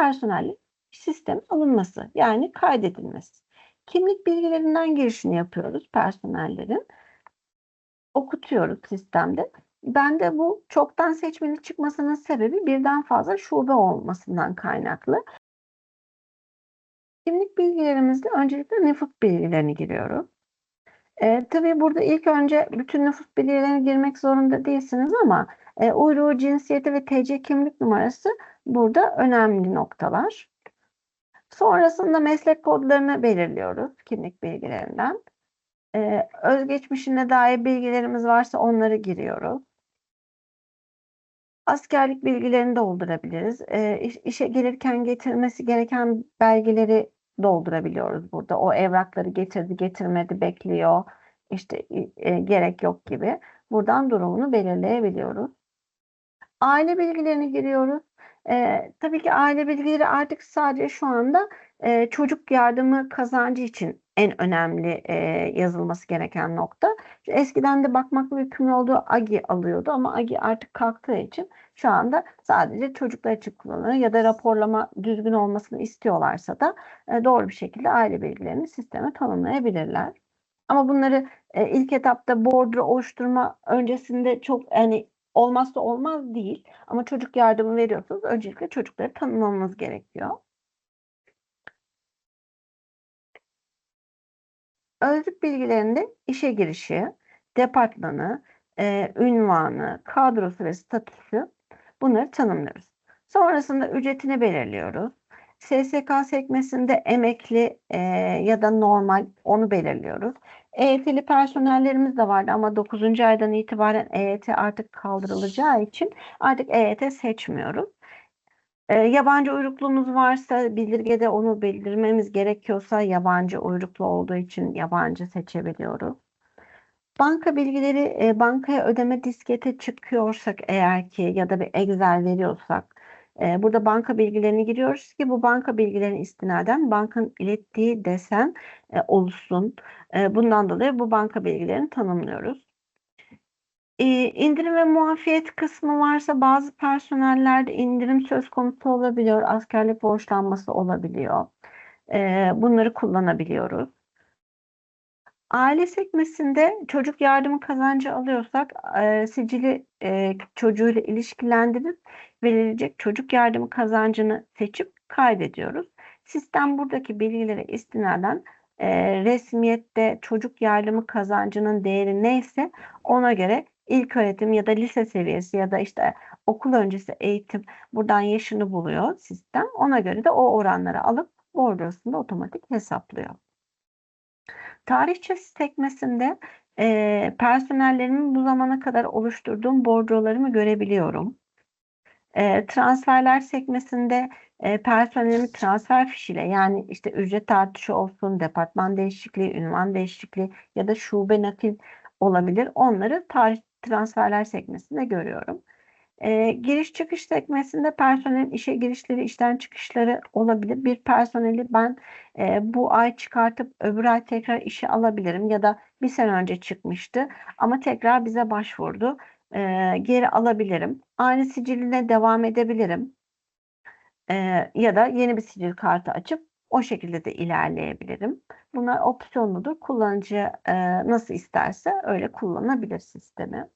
personelin sisteme alınması yani kaydedilmesi. Kimlik bilgilerinden girişini yapıyoruz personellerin. Okutuyoruz sistemde. Ben de bu çoktan seçmeli çıkmasının sebebi birden fazla şube olmasından kaynaklı. Kimlik bilgilerimizde öncelikle nüfus bilgilerini giriyoruz. E, tabii burada ilk önce bütün nüfus bilgilerine girmek zorunda değilsiniz ama e, uyruğu, cinsiyeti ve TC kimlik numarası burada önemli noktalar. Sonrasında meslek kodlarını belirliyoruz kimlik bilgilerinden. E, özgeçmişine dair bilgilerimiz varsa onları giriyoruz. Askerlik bilgilerini doldurabiliriz. E, iş, işe gelirken getirmesi gereken belgeleri doldurabiliyoruz burada. O evrakları getirdi, getirmedi, bekliyor. İşte e, gerek yok gibi. Buradan durumunu belirleyebiliyoruz. Aile bilgilerini giriyoruz. E, tabii ki aile bilgileri artık sadece şu anda e, çocuk yardımı kazancı için en önemli e, yazılması gereken nokta. Eskiden de bakmakla yükümlü olduğu AGI alıyordu ama AGI artık kalktığı için şu anda sadece çocuklar için kullanılıyor ya da raporlama düzgün olmasını istiyorlarsa da e, doğru bir şekilde aile bilgilerini sisteme tanımlayabilirler. Ama bunları e, ilk etapta bordro oluşturma öncesinde çok yani olmazsa olmaz değil. Ama çocuk yardımı veriyorsanız öncelikle çocukları tanımlamamız gerekiyor. Özlük bilgilerinde işe girişi, departmanı, e, ünvanı, kadrosu ve statüsü bunları tanımlıyoruz. Sonrasında ücretini belirliyoruz. SSK sekmesinde emekli e, ya da normal onu belirliyoruz. EYT'li personellerimiz de vardı ama 9. aydan itibaren EYT artık kaldırılacağı için artık EYT seçmiyoruz. E, yabancı uyrukluğumuz varsa bildirgede onu bildirmemiz gerekiyorsa yabancı uyruklu olduğu için yabancı seçebiliyoruz. Banka bilgileri e, bankaya ödeme diskete çıkıyorsak eğer ki ya da bir Excel veriyorsak e, burada banka bilgilerini giriyoruz ki bu banka bilgilerini istinaden bankanın ilettiği desen e, olsun. E, bundan dolayı bu banka bilgilerini tanımlıyoruz. E, indirim ve muafiyet kısmı varsa bazı personellerde indirim söz konusu olabiliyor. Askerlik borçlanması olabiliyor. E, bunları kullanabiliyoruz. Aile sekmesinde çocuk yardımı kazancı alıyorsak e, sicili e, çocuğuyla ilişkilendirip verilecek çocuk yardımı kazancını seçip kaydediyoruz. Sistem buradaki bilgilere istinaden e, resmiyette çocuk yardımı kazancının değeri neyse ona göre ilk öğretim ya da lise seviyesi ya da işte okul öncesi eğitim buradan yaşını buluyor sistem. Ona göre de o oranları alıp bordrosunda otomatik hesaplıyor. Tarihçe sekmesinde e, personellerimin bu zamana kadar oluşturduğum bordrolarımı görebiliyorum. E, transferler sekmesinde e, personelimi transfer fişiyle yani işte ücret artışı olsun, departman değişikliği, ünvan değişikliği ya da şube nakil olabilir. Onları tarih transferler sekmesinde görüyorum. E, giriş çıkış sekmesinde personelin işe girişleri, işten çıkışları olabilir. Bir personeli ben e, bu ay çıkartıp öbür ay tekrar işe alabilirim ya da bir sene önce çıkmıştı ama tekrar bize başvurdu. E, geri alabilirim. Aynı siciline devam edebilirim. E, ya da yeni bir sicil kartı açıp o şekilde de ilerleyebilirim. Bunlar opsiyonludur. Kullanıcı e, nasıl isterse öyle kullanabilir sistemi.